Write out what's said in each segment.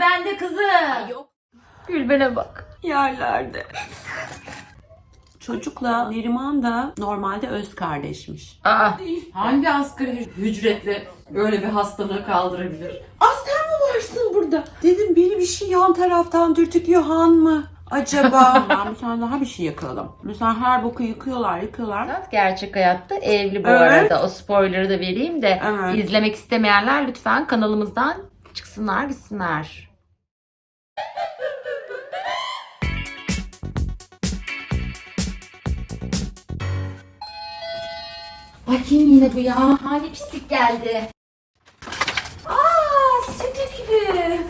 bende kızım. Yok. Gülben'e bak. Yerlerde. Çocukla Neriman da normalde öz kardeşmiş. Aa, hangi asgari ücretle böyle bir hastalığı kaldırabilir? Aa sen mi varsın burada? Dedim beni bir şey yan taraftan dürtüklüyor Han mı? Acaba? ben bir tane daha bir şey yakaladım. Mesela her boku yıkıyorlar yıkıyorlar. Gerçek hayatta evli bu Evet. arada. O spoiler'ı da vereyim de Evet. izlemek istemeyenler lütfen kanalımızdan çıksınlar gitsinler. Ay kim yine bu ya? Hangi pislik geldi? Aa, sütü gibi. Benim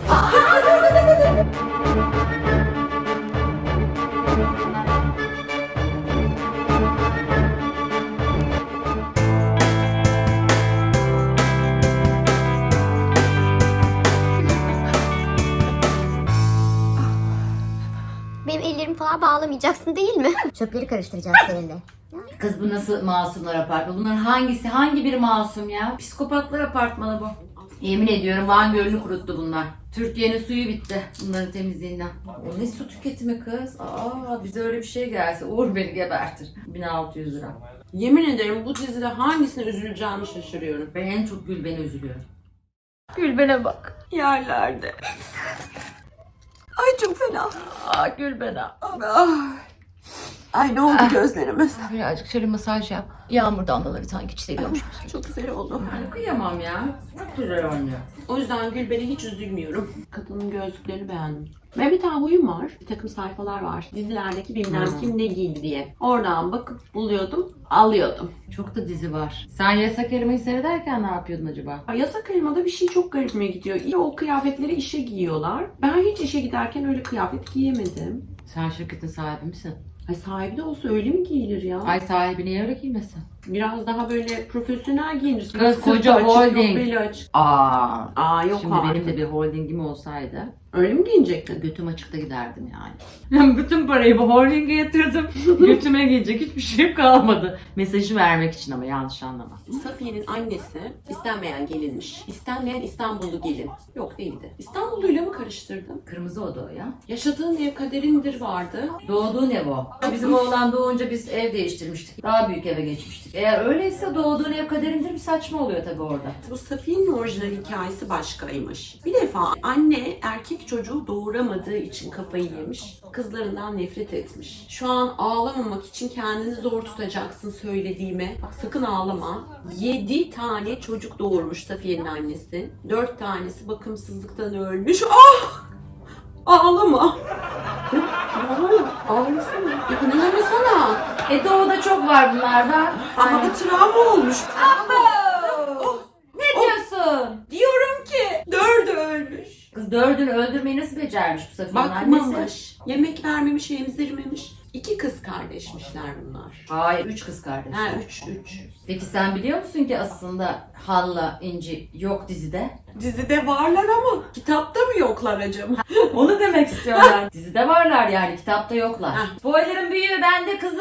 bağlamayacaksın değil mi? Çöpleri karıştıracağız seninle. Kız bu nasıl masumlar apartmanı? Bunların hangisi, hangi biri masum ya? Psikopatlar apartmanı bu. Yemin ediyorum Van Gölü'nü kuruttu bunlar. Türkiye'nin suyu bitti bunların temizliğinden. O ne su tüketimi kız? Aa bize öyle bir şey gelse Uğur beni gebertir. 1600 lira. Yemin ederim bu dizide hangisine üzüleceğimi şaşırıyorum. Ben en çok Gülben'e üzülüyorum. Gülben'e bak. Yerlerde. Çok fena. Aa Gülben'e. Ay, Ay ne oldu gözlerime? Birazcık şöyle masaj yap. Yağmur damlaları sanki çiseliyormuş. Çok güzel oldu. Ben kıyamam ya. Çok güzel oynuyor. O yüzden Gülben'e hiç üzülmüyorum. Kadının gözlüklerini beğendim. Ve bir tane huyum var. Bir takım sayfalar var. Dizilerdeki bilmem Hmm. kim ne giydi diye. Oradan bakıp buluyordum, alıyordum. Çok da dizi var. Sen yasak elmayı seyrederken ne yapıyordun acaba? Yasak elmada bir şey çok garibime gidiyor. İyi o kıyafetleri işe giyiyorlar. Ben hiç işe giderken öyle kıyafet giyemedim. Sen şirketin sahibi misin? Ay sahibi de olsa öyle mi giyilir ya? Ay sahibi niye öyle giymesin? Biraz daha böyle profesyonel giyinirsin. Kız, koca açık, holding. Yok beli açık. Aa. Aa yok Şimdi artık. benim de bir holdingim olsaydı Öyle mi giyinecektin? götüm açıkta giderdim yani. Bütün parayı bu holdinge yatırdım. Götüme giyecek hiçbir şey kalmadı. Mesajı vermek için ama yanlış anlama. Safiye'nin annesi istenmeyen gelinmiş. İstenmeyen İstanbullu gelin. Yok değildi. İstanbulluyla mı karıştırdın? Kırmızı oda o ya. Yaşadığın ev kaderindir vardı. Doğduğun ev o. Bizim oğlan doğunca biz ev değiştirmiştik. Daha büyük eve geçmiştik. Eğer öyleyse doğduğun ev kaderindir bir saçma oluyor tabii orada. Bu Safiye'nin orijinal hikayesi başkaymış. Bir defa anne erkek çocuğu doğuramadığı için kafayı yemiş. Kızlarından nefret etmiş. Şu an ağlamamak için kendini zor tutacaksın söylediğime. Bak sakın ağlama. 7 tane çocuk doğurmuş Safiye'nin annesi. 4 tanesi bakımsızlıktan ölmüş. Ah! Ağlama. Ağlama. Ağlasana. İnanamasana. E doğuda çok var bunlardan. Ama da travma olmuş. Ne diyorsun? Diyorum ki dördü ölmüş. Kız dördünü öldürmeyi nasıl becermiş bu Safiye'nin annesi? Bakmamış. Yemek vermemiş, emzirmemiş. İki kız kardeşmişler bunlar. Hayır, üç kız kardeş. Ha üç, üç. Peki sen biliyor musun ki aslında Halla, İnci yok dizide? Dizide varlar ama kitapta mı yoklar acaba? Onu demek istiyorlar. dizide varlar yani, kitapta yoklar. Heh. Spoiler'ın büyüğü bende kızım.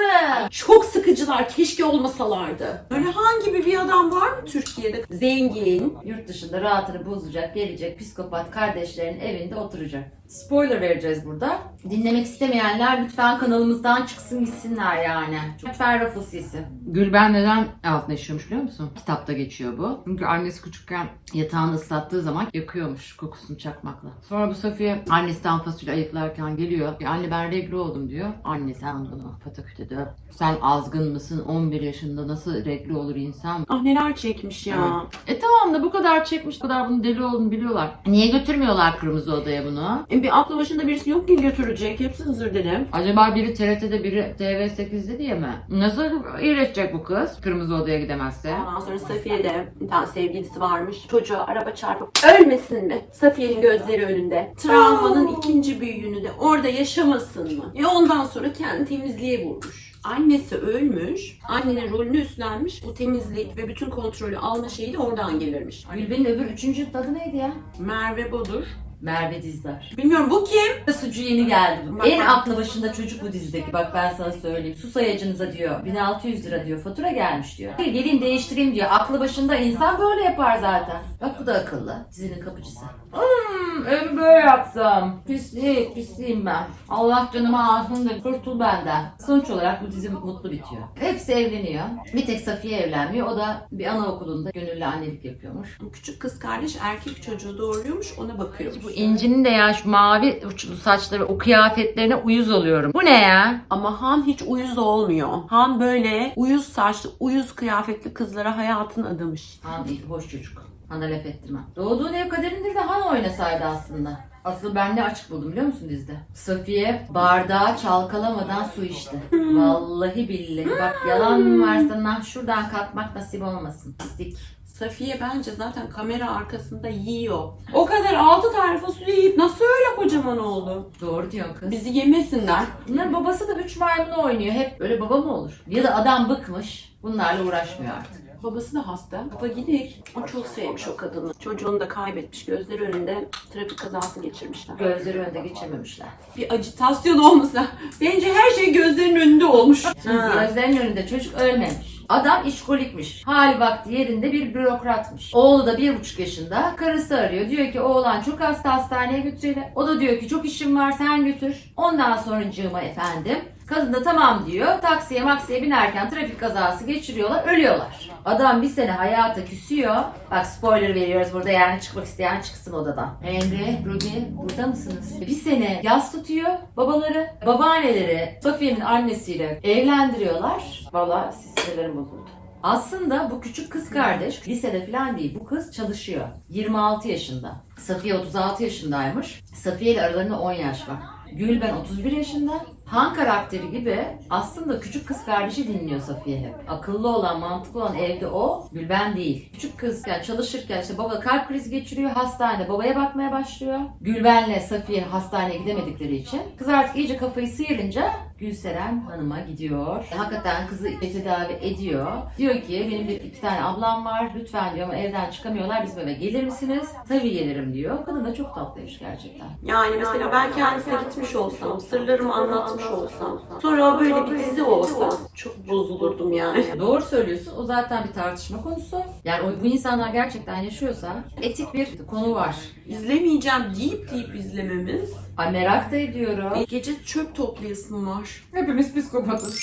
Çok sıkıcılar. Keşke olmasalardı. Böyle hangi bir, bir adam var mı Türkiye'de? Zengin. Yurt dışında rahatını bozacak, gelecek psikopat kardeşlerin evinde oturacak. Spoiler vereceğiz burada. Dinlemek istemeyenler lütfen kanalımızdan çıksın gitsinler yani. Lütfen Ruffles yesin. Gülben neden altına yaşıyormuş biliyor musun? Kitapta geçiyor bu. Çünkü annesi küçükken yatağını ıslattığı zaman yakıyormuş kokusunu çakmakla. Sonra bu Safiye annesinden fasulye ayıklarken geliyor. "Ya Anne ben regl oldum diyor. Anne sen bunu pataküte döv. Sen azgın mısın? 11 yaşında nasıl regl olur insan? Ah neler çekmiş ya. E tamam da bu kadar çekmiş, bu kadar bunun deli olduğunu biliyorlar. Niye götürmüyorlar kırmızı odaya bunu? E, bir aklı başında birisi yok ki götürecek. Hepsi hızır deli. Acaba biri TRT'de biri TV8'de diye mi? Nasıl iyileşecek bu kız kırmızı odaya gidemezse? Ondan sonra Safiye'de bir tane sevgilisi varmış. Çocuğa araba çarpıp ölmesin mi? Safiye'nin gözleri önünde. Travmanın ikinci büyüğünü de orada yaşamasın mı? E ondan sonra kendi temizliğe vurmuş. Annesi ölmüş, annenin rolünü üstlenmiş. Bu temizlik ve bütün kontrolü alma şeyi de oradan gelirmiş. Gülben'in öbür üçüncü adı neydi ya? Merve Bodur. Merve Dizdar. Bilmiyorum bu kim? Sucu yeni geldi. bu. En aklı başında çocuk bu dizideki. Bak ben sana söyleyeyim. Su sayacınıza diyor. 1600 lira diyor. Fatura gelmiş diyor. Gelin değiştireyim diyor. Aklı başında insan böyle yapar zaten. Bak bu da akıllı. Dizinin kapıcısı. Hmm, ömrü böyle yaptım. Pislik, pisliğim ben. Allah canıma alsın da kurtul benden. Sonuç olarak bu dizi mutlu bitiyor. Hepsi evleniyor. Bir tek Safiye evlenmiyor. O da bir anaokulunda gönüllü annelik yapıyormuş. Küçük kız kardeş erkek çocuğu doğuruyormuş ona bakıyormuş. Bu İnci'nin de ya şu mavi uçlu saçları o kıyafetlerine uyuz oluyorum. Bu ne ya? Ama Han hiç uyuz olmuyor. Han böyle uyuz saçlı, uyuz kıyafetli kızlara hayatını adamış. Han değil, hoş çocuk. Han'a laf ettirmem. Doğduğun ev kaderindir de Han oynasaydı aslında. Asıl ben ne açık buldum biliyor musun dizide? Safiye bardağı çalkalamadan su içti. Vallahi billahi bak yalan varsa nah şuradan kalkmak nasip olmasın. Pislik. Safiye bence zaten kamera arkasında yiyor. O kadar altı tane fasulye yiyip nasıl öyle kocaman oldu? Doğru diyorsun kız. Bizi yemesinler. Bunların babası da üç maymunu oynuyor. Hep böyle baba mı olur? Ya da adam bıkmış. Bunlarla uğraşmıyor artık. Babası da hasta. Baba gidik. O çok sevmiş o kadını. Çocuğunu da kaybetmiş. Gözleri önünde trafik kazası geçirmişler. Gözleri önünde geçirmemişler. Bir acitasyon olmasa. Bence her şey gözlerinin önünde olmuş. Şimdi Ha. gözlerinin önünde çocuk ölmemiş. Adam işkolikmiş. Hali vakti yerinde bir bürokratmış. Oğlu da bir buçuk yaşında. Karısı arıyor. Diyor ki oğlan çok hasta hastaneye götürelim. O da diyor ki çok işim var sen götür. Ondan sonra cığıma efendim. Kadın da tamam diyor. Taksiye maksiye binerken trafik kazası geçiriyorlar. Ölüyorlar. Adam bir sene hayata küsüyor. Bak spoiler veriyoruz burada yani çıkmak isteyen çıksın odadan. Emre, Ruby burada mısınız? Bir sene yas tutuyor babaları. Babaanneleri Safiye'nin annesiyle evlendiriyorlar. Valla sinirlerim bozuldu. Aslında bu küçük kız kardeş lisede falan değil. Bu kız çalışıyor. 26 yaşında. Safiye 36 yaşındaymış. Safiye ile aralarında 10 yaş var. Gülben 31 yaşında. Han karakteri gibi aslında küçük kız kardeşi dinliyor Safiye hep. Akıllı olan, mantıklı olan evde o, Gülben değil. Küçük kız yani çalışırken işte baba kalp krizi geçiriyor, hastanede babaya bakmaya başlıyor. Gülben'le Safiye hastaneye gidemedikleri için kız artık iyice kafayı sıyırınca Gülseren Hanım'a gidiyor. Hakikaten kızı tedavi ediyor. Diyor ki benim bir iki tane ablam var. Lütfen diyor ama evden çıkamıyorlar. Bizim eve gelir misiniz? Tabii gelirim diyor. Kadın da çok tatlıymış gerçekten. Yani mesela ben kendisine gitmiş olsam, sırlarımı anlatmış olsam, sonra böyle bir dizi olsa çok bozulurdum yani. Doğru söylüyorsun. O zaten bir tartışma konusu. Yani bu insanlar gerçekten yaşıyorsa etik bir konu var. İzlemeyeceğim deyip deyip izlememiz. Ay merak da ediyorum. E, Gece çöp toplayasım var. Hepimiz psikopatız.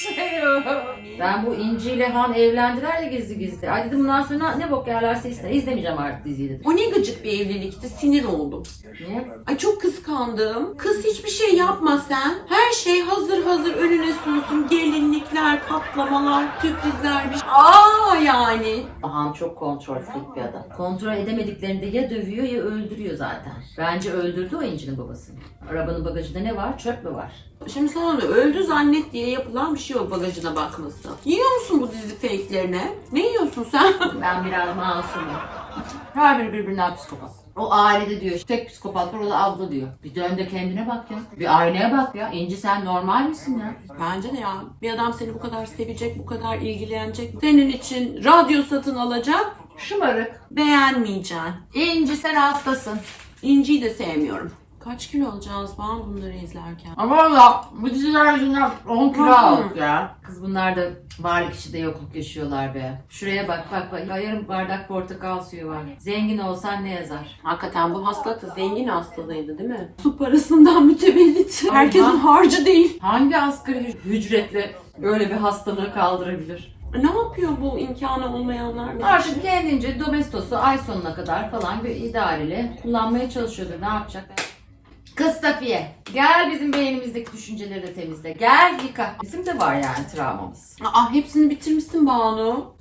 ben bu İnci ile Han evlendiler ya gizli gizli. Ay dedim bundan sonra ne bok yerlerse ister. İzlemeyeceğim artık diziyi dedim. O ne gıcık bir evlilikti, sinir oldum. Niye? Ay çok kıskandım. Kız hiçbir şey yapma sen. Her şey hazır hazır önüne sunsun. Gelinlikler, patlamalar, sürprizler bir şey. Aa yani. Han çok kontrol freak bir adam. Kontrol edemediklerinde ya dövüyor ya öldürüyor zaten. Bence öldürdü o İnci'nin babasını. Arabanın bagajında ne var? Çöp mü var? Şimdi sana da öldü zannet diye yapılan bir şey o bagajına bakması. Yiyor musun bu dizi fake'lerine? Ne yiyorsun sen? Ben biraz masumum. Her biri birbirinden psikopat. O ailede diyor tek psikopat var o da abla diyor. Bir dön de kendine bak ya. Bir aynaya bak ya. İnci sen normal misin ya? Bence de ya. Bir adam seni bu kadar sevecek, bu kadar ilgilenecek. Senin için radyo satın alacak. Şımarık. Beğenmeyeceksin. İnci sen hastasın. İnci'yi de sevmiyorum. Kaç kilo alacağız ben bunları izlerken? Ama valla bu diziler yüzünden 10 kilo aldık ya. Kız bunlar da varlık içinde yokluk yaşıyorlar be. Şuraya bak bak bak. Yarım bardak portakal suyu var. Zengin olsan ne yazar? Hakikaten bu hastalık da zengin hastalığıydı değil mi? Su parasından mütevellit. Herkesin harcı değil. Hangi asgari hü- ücretle böyle bir hastalığı kaldırabilir? Ne yapıyor bu imkanı olmayanlar? Artık kendince domestosu ay sonuna kadar falan bir idareli kullanmaya çalışıyordur. Ne yapacak? Kız Safiye, gel bizim beynimizdeki düşünceleri de temizle. Gel yıka. Bizim de var yani travmamız. Aa hepsini bitirmişsin Banu.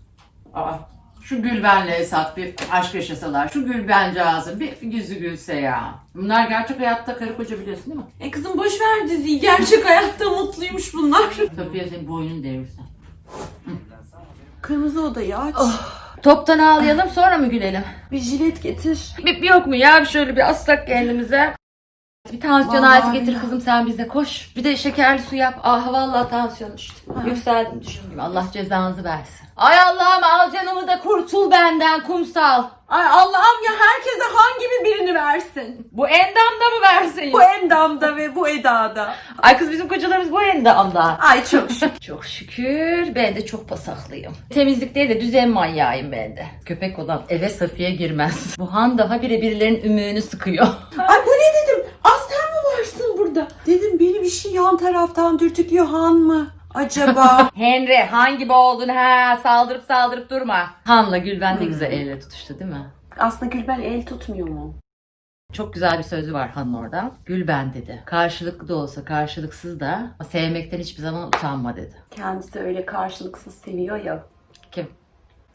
Aa, şu Gülben'le Esat bir aşk yaşasalar. Şu Gülbencağızın bir yüzü gülse ya. Bunlar gerçek hayatta karı koca biliyorsun değil mi? E kızım boş ver diziyi. Gerçek hayatta mutluymuş bunlar. Safiye senin boynun devrilsen. Kırmızı odayı aç. Toptan ağlayalım sonra mı gülelim? Bir jilet getir. Bir, bir yok mu ya şöyle bir astak kendimize. Bir tansiyon Vallahi aleti getir kızım sen bize koş. Bir de şekerli su yap. Ah vallahi tansiyon düştü. Yükseldim düştüm. Allah cezanızı versin. Ay Allah'ım al canımı da kurtul benden kumsal. Ay Allah'ım ya herkese hangi birini versin? Bu endamda mı versin? Bu endamda ve bu edada. Ay kız bizim kocalarımız bu endamda. Ay çok şükür. Çok şükür ben de çok pasaklıyım. Temizlikte de düzen manyağıyım ben de. Köpek olan eve Safiye girmez. Bu han daha bire birilerinin ümüğünü sıkıyor. Ay bu ne dedim yan taraftan dürtük Yuhan mı? Acaba? Henry hangi boğa olduğunu ha saldırıp saldırıp durma. Han'la Gülben ne güzel elle tutuştu değil mi? Aslında Gülben el tutmuyor mu? Çok güzel bir sözü var Han'ın orada. Gülben dedi. Karşılıklı da olsa karşılıksız da sevmekten hiçbir zaman utanma dedi. Kendisi öyle karşılıksız seviyor ya. Kim?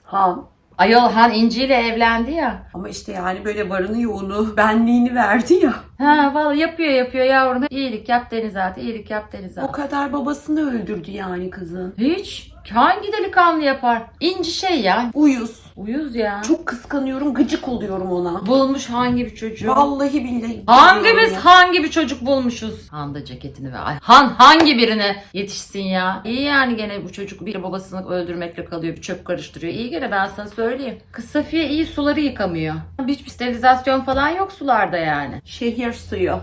Han. Ayol Han İnci ile evlendi ya. Ama işte yani böyle varını yoğunu, benliğini verdi ya. Ha vallahi yapıyor yapıyor yavrum. İyilik yap Denizat'a, iyilik yap O Denizat'a. kadar babasını öldürdü yani kızın. Hiç. Hangi delikanlı yapar? İnci şey ya. Uyuz. Uyuz ya. Çok kıskanıyorum, gıcık oluyorum ona. Bulmuş hangi bir çocuğu? Vallahi billahi. Hangimiz ya. hangi bir çocuk bulmuşuz? Han da ceketini ve ay Han hangi birine yetişsin ya? İyi yani gene bu çocuk bir babasını öldürmekle kalıyor, bir çöp karıştırıyor. İyi gene ben sana söyleyeyim. Kız Safiye iyi suları yıkamıyor. Hiçbir sterilizasyon falan yok sularda yani. Şehir suyu.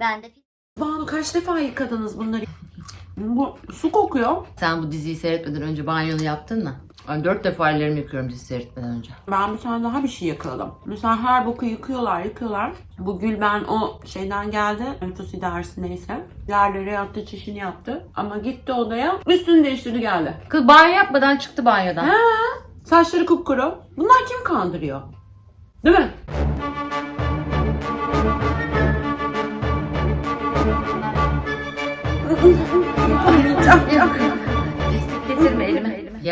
Ben de Banu kaç defa yıkadınız bunları? Bu su kokuyor. Sen bu diziyi seyretmeden önce banyonu yaptın mı? Ben dört defa ellerimi yıkıyorum dizi seyretmeden önce. Ben bir tane daha bir şey yakaladım. Mesela her boku yıkıyorlar, yıkıyorlar. Bu Gülben o şeyden geldi. Nüfus idaresi neyse. Yerlere yattı, çişini yaptı. Ama gitti odaya. Üstünü değiştirdi geldi. Kız banyo yapmadan çıktı banyodan. Ha, saçları kupkuru. Bunlar kim kandırıyor? Değil mi?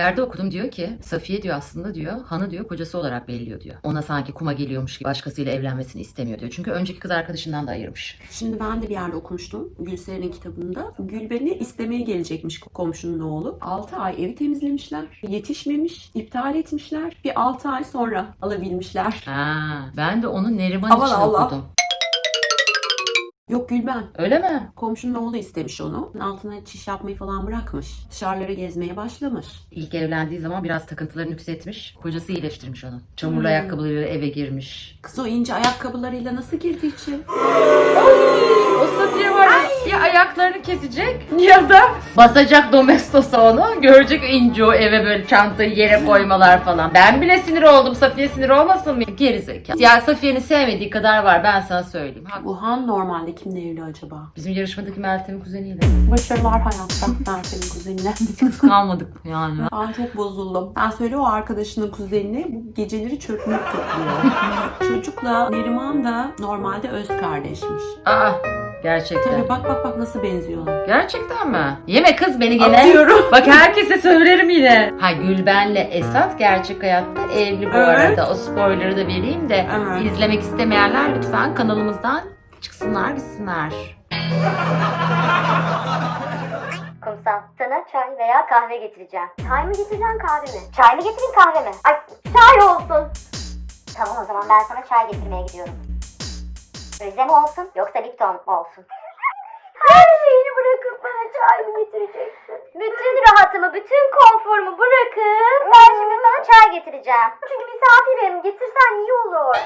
Yerde okudum diyor ki Safiye diyor aslında diyor Han'ı diyor kocası olarak belliyor diyor. Ona sanki kuma geliyormuş gibi başkasıyla evlenmesini istemiyor diyor. Çünkü önceki kız arkadaşından da ayırmış. Şimdi ben de bir yerde okumuştum Gülseren'in kitabında. Gülben'i istemeye gelecekmiş komşunun oğlu. 6 ay evi temizlemişler. Yetişmemiş, iptal etmişler. Bir 6 ay sonra alabilmişler. Ha, ben de onu Neriman Aman için Allah. okudum. Yok Gülben. Öyle mi? Komşunun oğlu istemiş onu. Altına çiş yapmayı falan bırakmış. Dışarılara gezmeye başlamış. İlk evlendiği zaman biraz takıntılarını yükseltmiş. Kocası iyileştirmiş onu. Çamurlu Hmm. ayakkabılarıyla eve girmiş. Kız o ince ayakkabılarıyla nasıl girdi içi? O Safiye var ya, ya ayaklarını kesecek ya da basacak domestosa onu. Görecek ince o eve böyle çantayı yere koymalar falan. Ben bile sinir oldum. Safiye sinir olmasın mı? Gerizekalı. Ya Safiye'nin sevmediği kadar var ben sana söyleyeyim. Ha, Bu Han normalde kimle evli acaba? Bizim yarışmadaki Meltem'in kuzeniyle. Başarılar hayatta Mert'in kuzenine. Kız kalmadık yani. Ben çok bozuldum. Ben söyle o arkadaşının kuzenine bu geceleri çökmek topluyor. Çocukla Neriman da normalde öz kardeşmiş. Aa gerçekten. Tabii bak bak bak nasıl benziyorlar. Gerçekten mi? Yeme kız beni gene. Atıyorum. Bak herkese söylerim yine. Ha Gülben'le Esat gerçek hayatta evli bu Evet. arada. O spoiler'ı da vereyim de Evet. izlemek istemeyenler lütfen kanalımızdan çıksınlar gitsinler. Kumsal. Sana çay veya kahve getireceğim. Çay mı getireceksin kahve mi? Çay mı getireyim kahve mi? Ay çay olsun. Tamam o zaman ben sana çay getirmeye gidiyorum. Rize mi olsun yoksa Lipton mu olsun? Her şeyini bırakıp bana çay mı getireceksin? Bütün rahatımı, bütün konforumu bırakıp ben şimdi sana çay getireceğim. Çünkü misafirim. Getirsen iyi olur.